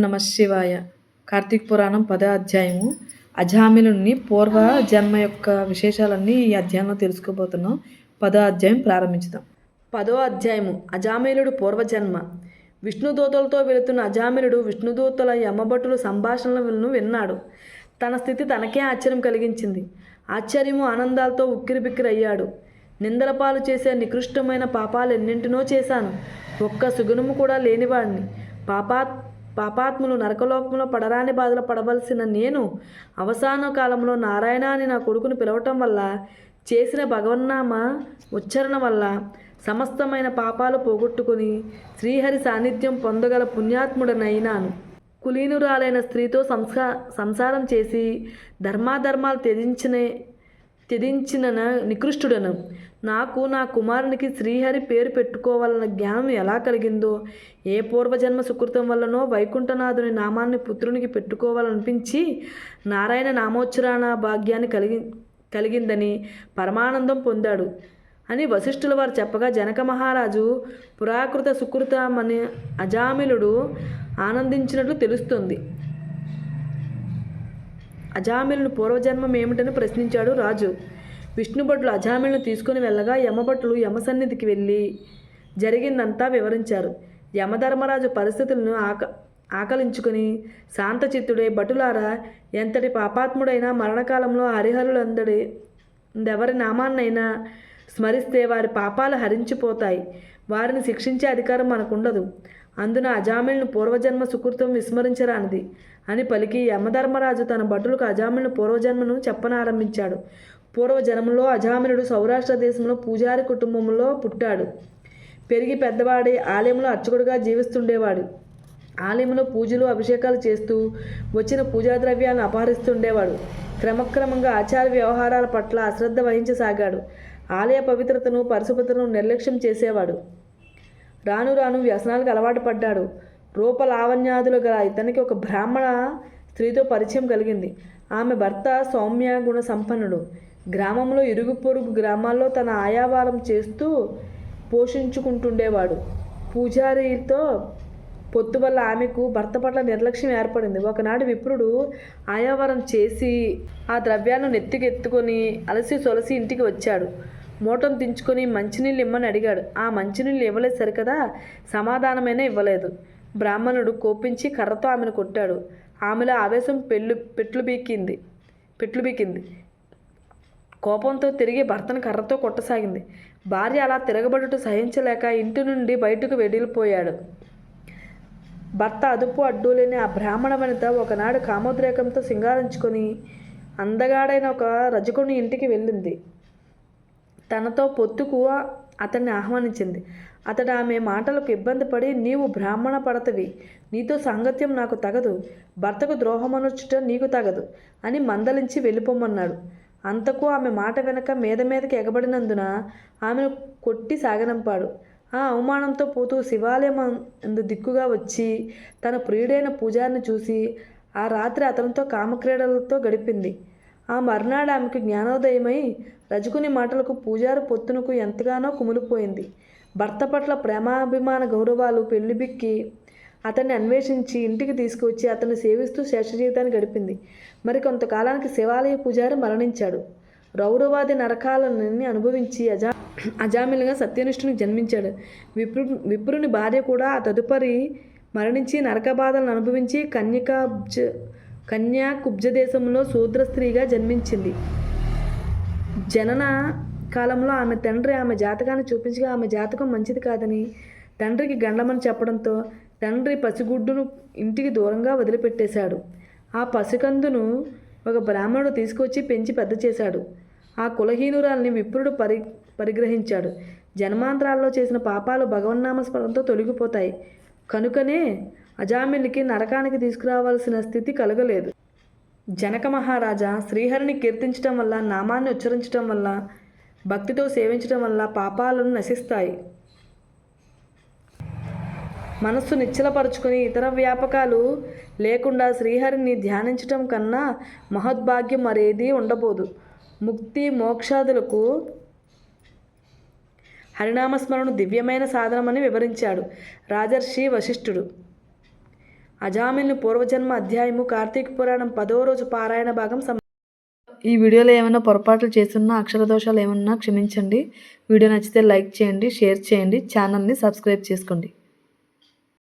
నమ శివాయ. కార్తీక పురాణం పదో అధ్యాయము. అజామిలుని పూర్వ జన్మ యొక్క విశేషాలన్నీ ఈ అధ్యాయంలో తెలుసుకోబోతున్నాం. పదో అధ్యాయం ప్రారంభించుదాం. పదో అధ్యాయము. అజామిలుడు పూర్వజన్మ విష్ణుదూతలతో వెళుతున్న అజామిలుడు విష్ణుదూతల యమభటులు సంభాషణలను విన్నాడు. తన స్థితి తనకే ఆశ్చర్యం కలిగించింది. ఆశ్చర్యము ఆనందాలతో ఉక్కిరిబిక్కిరి అయ్యాడు చేసే నికృష్టమైన పాపాలు ఎన్నింటినో చేశాను. ఒక్క సుగుణము కూడా లేనివాడిని. పాపా పాపాత్ములు నరకలోకంలో పడరాని బాధలు పడవలసిన నేను అవసాన కాలంలో నారాయణ అని నా కొడుకును పిలవటం వల్ల చేసిన భగవన్నామ ఉచ్చారణ వల్ల సమస్తమైన పాపాలు పోగొట్టుకుని శ్రీహరి సాన్నిధ్యం పొందగల పుణ్యాత్ముడనైనాను. కులీనురాలైన స్త్రీతో సంస్కా సంసారం చేసి ధర్మాధర్మాలు త్యజించిన త్యజించిన నికృష్టుడను. నాకు నా కుమారునికి శ్రీహరి పేరు పెట్టుకోవాలన్న జ్ఞానం ఎలా కలిగిందో ఏ పూర్వజన్మ సుకృతం వల్లనో వైకుంఠనాథుని నామాన్ని పుత్రునికి పెట్టుకోవాలనిపించి నారాయణ నామోచ్చరణ భాగ్యాన్ని కలిగి కలిగిందని పరమానందం పొందాడు. అని వశిష్ఠుల వారు చెప్పగా జనక మహారాజు పురాకృత సుకృతమని అజామిలుడు ఆనందించినట్లు తెలుస్తుంది. అజామిలను పూర్వజన్మం ఏమిటని ప్రశ్నించాడు రాజు. విష్ణుభటులు అజామిలను తీసుకుని వెళ్ళగా యమభటులు యమసన్నిధికి వెళ్ళి జరిగిందంతా వివరించారు. యమధర్మరాజు పరిస్థితులను ఆక ఆకలించుకుని శాంతచిత్తుడే భటులారా ఎంతటి పాపాత్ముడైనా మరణకాలంలో హరిహరులందడి ఎవరి నామాన్నైనా స్మరిస్తే వారి పాపాలు హరించిపోతాయి. వారిని శిక్షించే అధికారం మనకుండదు. అందున అజామిల్ను పూర్వజన్మ సుకృతం విస్మరించరానిది అని పలికి యమధర్మరాజు తన భటులకు అజామిల్ను పూర్వజన్మను చెప్పనారంభించాడు. పూర్వజన్మలో అజామిలుడు సౌరాష్ట్ర దేశంలో పూజారి కుటుంబంలో పుట్టాడు. పెరిగి పెద్దవాడి ఆలయంలో అర్చకుడుగా జీవిస్తుండేవాడు. ఆలయంలో పూజలు అభిషేకాలు చేస్తూ వచ్చిన పూజా ద్రవ్యాలను అపహరిస్తుండేవాడు. క్రమక్రమంగా ఆచార వ్యవహారాల పట్ల అశ్రద్ధ వహించసాగాడు. ఆలయ పవిత్రతను పరిశుభ్రతను నిర్లక్ష్యం చేసేవాడు. రాను రాను వ్యసనాలకు అలవాటు పడ్డాడు. రూపలావణ్యాదులు గల ఇతనికి ఒక బ్రాహ్మణ స్త్రీతో పరిచయం కలిగింది. ఆమె భర్త సౌమ్య గుణ సంపన్నుడు. గ్రామంలో ఇరుగు పొరుగు గ్రామాల్లో తన ఆయావారం చేస్తూ పోషించుకుంటుండేవాడు. పూజారితో పొత్తు వల్ల ఆమెకు భర్త పట్ల నిర్లక్ష్యం ఏర్పడింది. ఒకనాడు విప్రుడు ఆయావరం చేసి ఆ ద్రవ్యాలను నెత్తికెత్తుకొని అలసి సొలసి ఇంటికి వచ్చాడు. మూటను దించుకొని మంచినీళ్ళు ఇమ్మని అడిగాడు. ఆ మంచినీళ్ళు ఇవ్వలేదు సరికదా? సమాధానమైనా ఇవ్వలేదు. బ్రాహ్మణుడు కోపించి కర్రతో ఆమెను కొట్టాడు. ఆమెలో ఆవేశం పెళ్ళు పెట్లు బీకింది పెట్లు బీకింది. కోపంతో తిరిగి భర్తను కర్రతో కొట్టసాగింది. భార్య అలా తిరగబడుట సహించలేక ఇంటి నుండి బయటకు వెడిలిపోయాడు భర్త అదుపు అడ్డు లేని ఆ బ్రాహ్మణ వనిత ఒకనాడు కామోద్రేకంతో సింగారించుకొని అందగాడైన ఒక రజకుని ఇంటికి వెళ్ళింది. తనతో పొత్తుకు అతన్ని ఆహ్వానించింది. అతడు ఆమె మాటలకు ఇబ్బంది పడి నీవు బ్రాహ్మణ పడతవి. నీతో సాంగత్యం నాకు తగదు. భర్తకు ద్రోహమనుచుట నీకు తగదు అని మందలించి వెళ్ళిపోమన్నాడు. అంతకు ఆమె మాట వెనక మీద మీదకి ఎగబడినందున ఆమెను కొట్టి సాగనంపాడు. ఆ అవమానంతో పోతూ శివాలయం అందు దిక్కుగా వచ్చి తన ప్రియుడైన పూజారిని చూసి ఆ రాత్రి అతనితో కామక్రీడలతో గడిపింది. ఆ మర్నాడు ఆమెకు జ్ఞానోదయమై రజకుని మాటలకు పూజారి పొత్తునకు ఎంతగానో కుమిలిపోయింది. భర్త పట్ల ప్రేమాభిమాన గౌరవాలు పెళ్ళిబిక్కి అతన్ని అన్వేషించి ఇంటికి తీసుకువచ్చి అతన్ని సేవిస్తూ శేష జీవితాన్ని గడిపింది. మరి కొంతకాలానికి శివాలయ పూజారి మరణించాడు. రౌరవాది నరకాలని అనుభవించి అజా అజామిలుగా సత్యనిష్ఠునికి జన్మించాడు. విప్రు విప్రుని భార్య కూడా ఆ తదుపరి మరణించి నరక బాధలను అనుభవించి కన్యకాబ్జ కన్యా కుబ్జ దేశంలో శూద్ర స్త్రీగా జన్మించింది. జనన కాలంలో ఆమె తండ్రి ఆమె జాతకాన్ని చూపించగా ఆమె జాతకం మంచిది కాదని తండ్రికి గండమని చెప్పడంతో తండ్రి పసిగుడ్డును ఇంటికి దూరంగా వదిలిపెట్టేశాడు. ఆ పసికందును ఒక బ్రాహ్మణుడు తీసుకొచ్చి పెంచి పెద్ద చేశాడు. ఆ కులహీనురాల్ని విప్రుడు పరి పరిగ్రహించాడు. జన్మాంతరాల్లో చేసిన పాపాలు భగవన్నామస్మరణతో తొలగిపోతాయి. కనుకనే అజామిల్కి నరకానికి తీసుకురావాల్సిన స్థితి కలగలేదు. జనక మహారాజా శ్రీహరిని కీర్తించటం వల్ల నామాన్ని ఉచ్చరించటం వల్ల భక్తితో సేవించటం వల్ల పాపాలను నశిస్తాయి. మనస్సు నిశ్చలపరుచుకొని ఇతర వ్యాపకాలు లేకుండా శ్రీహరిని ధ్యానించటం కన్నా మహద్భాగ్యం మరేది ఉండబోదు. ముక్తి మోక్షాదులకు హరినామస్మరణ దివ్యమైన సాధనమని వివరించాడు రాజర్షి వశిష్ఠుడు. అజామిల్ని పూర్వజన్మ అధ్యాయము కార్తీక పురాణం పదో రోజు పారాయణ భాగం సమ ఈ వీడియోలో ఏమైనా పొరపాట్లు చేస్తున్నా అక్షర దోషాలు ఏమన్నా క్షమించండి. వీడియో నచ్చితే లైక్ చేయండి షేర్ చేయండి ఛానల్ని సబ్స్క్రైబ్ చేసుకోండి.